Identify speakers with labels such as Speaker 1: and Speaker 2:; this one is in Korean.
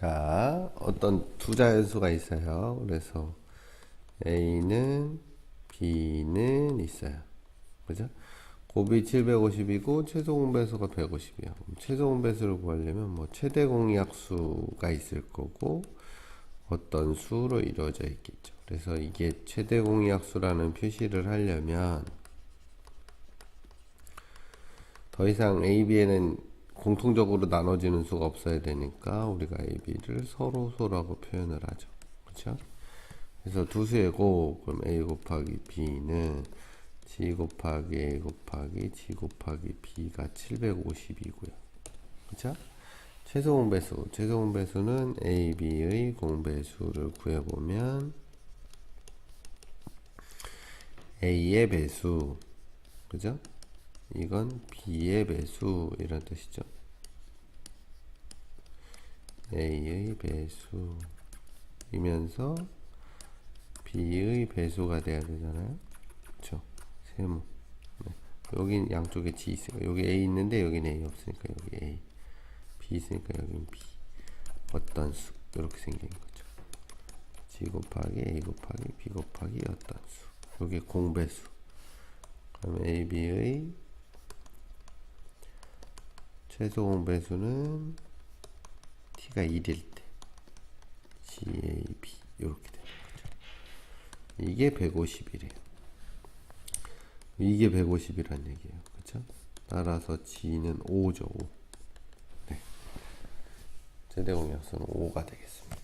Speaker 1: 자, 어떤 두 자연수가 있어요. 그래서 A는 B는 있어요. 그죠? 곱이 750이고 최소 공배수가 150이에요. 최소 공배수를 구하려면 뭐 최대 공약수가 있을 거고 어떤 수로 이루어져 있겠죠. 그래서 이게 최대 공약수라는 표시를 하려면 더 이상 A, B에는 공통적으로 나눠지는 수가 없어야 되니까 우리가 A, B를 서로 소라고 표현을 하죠. 그렇죠? 그래서 두곱 그럼 A 곱하기 B는 G 곱하기 A 곱하기 G 곱하기 B가 750이고요. 그렇죠? 최소 공배수 최소 공배수는 A, B의 공배수를 구해보면 A의 배수 그죠? 이건 B의 배수 이런 뜻이죠. A의 배수이면서 B의 배수가 돼야 되잖아요. 그렇죠? 세모. 네. 여긴 양쪽에 G 있으니까 여기 A 있는데 여긴 A 없으니까 여기 A. B 있으니까 여긴 B. 어떤 수 이렇게 생긴 거죠. G 곱하기 A 곱하기 B 곱하기 어떤 수. 여기 공배수. 그럼 A, B의 최소 공배수는 t가 1일 때 GAB 이렇게 되는 거죠. 이게 150이래요. 이게 150이란 얘기예요. 그렇죠? 따라서 G는 5죠. 5. 네. 최대 공약수는 5가 되겠습니다.